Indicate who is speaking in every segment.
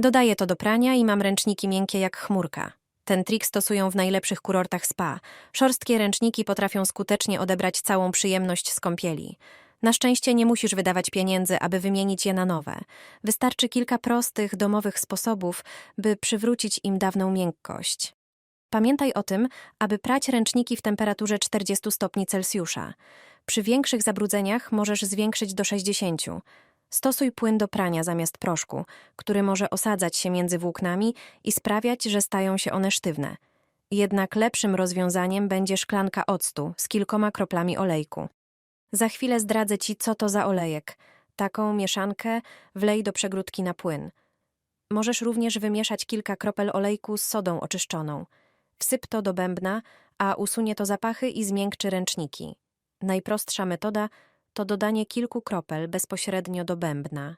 Speaker 1: Dodaję to do prania i mam ręczniki miękkie jak chmurka. Ten trik stosują w najlepszych kurortach spa. Szorstkie ręczniki potrafią skutecznie odebrać całą przyjemność z kąpieli. Na szczęście nie musisz wydawać pieniędzy, aby wymienić je na nowe. Wystarczy kilka prostych, domowych sposobów, by przywrócić im dawną miękkość. Pamiętaj o tym, aby prać ręczniki w temperaturze 40 stopni Celsjusza. Przy większych zabrudzeniach możesz zwiększyć do 60. Stosuj płyn do prania zamiast proszku, który może osadzać się między włóknami i sprawiać, że stają się one sztywne. Jednak lepszym rozwiązaniem będzie szklanka octu z kilkoma kroplami olejku. Za chwilę zdradzę Ci, co to za olejek. Taką mieszankę wlej do przegródki na płyn. Możesz również wymieszać kilka kropel olejku z sodą oczyszczoną. Wsyp to do bębna, a usunie to zapachy i zmiękczy ręczniki. Najprostsza metoda to dodanie kilku kropel bezpośrednio do bębna.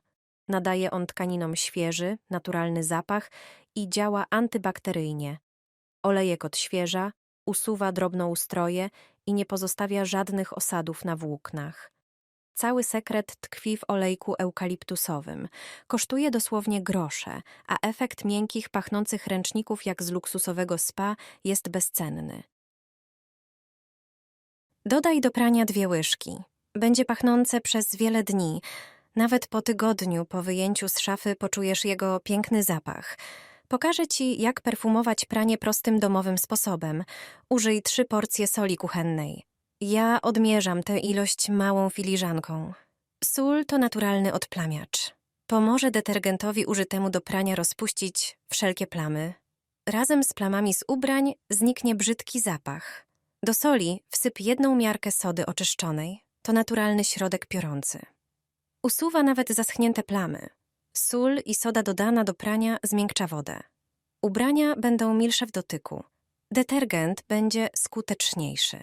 Speaker 1: Nadaje on tkaninom świeży, naturalny zapach i działa antybakteryjnie. Olejek odświeża, usuwa drobnoustroje i nie pozostawia żadnych osadów na włóknach. Cały sekret tkwi w olejku eukaliptusowym. Kosztuje dosłownie grosze, a efekt miękkich, pachnących ręczników jak z luksusowego spa jest bezcenny. Dodaj do prania dwie łyżki. Będzie pachnące przez wiele dni. Nawet po tygodniu po wyjęciu z szafy poczujesz jego piękny zapach. Pokażę Ci, jak perfumować pranie prostym domowym sposobem. Użyj trzy porcje soli kuchennej. Ja odmierzam tę ilość małą filiżanką. Sól to naturalny odplamiacz. Pomoże detergentowi użytemu do prania rozpuścić wszelkie plamy. Razem z plamami z ubrań zniknie brzydki zapach. Do soli wsyp jedną miarkę sody oczyszczonej. To naturalny środek piorący. Usuwa nawet zaschnięte plamy. Sól i soda dodana do prania zmiękcza wodę. Ubrania będą milsze w dotyku. Detergent będzie skuteczniejszy.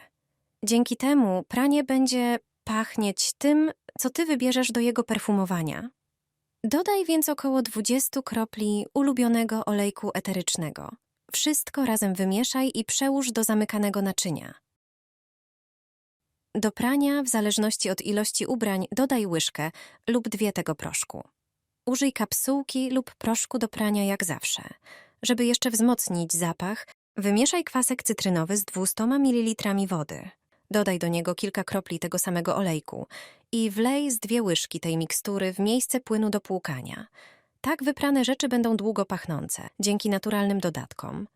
Speaker 1: Dzięki temu pranie będzie pachnieć tym, co ty wybierzesz do jego perfumowania. Dodaj więc około 20 kropli ulubionego olejku eterycznego. Wszystko razem wymieszaj i przełóż do zamykanego naczynia. Do prania, w zależności od ilości ubrań, dodaj łyżkę lub dwie tego proszku. Użyj kapsułki lub proszku do prania jak zawsze. Żeby jeszcze wzmocnić zapach, wymieszaj kwasek cytrynowy z 200 ml wody. Dodaj do niego kilka kropli tego samego olejku i wlej z dwie łyżki tej mikstury w miejsce płynu do płukania. Tak wyprane rzeczy będą długo pachnące, dzięki naturalnym dodatkom.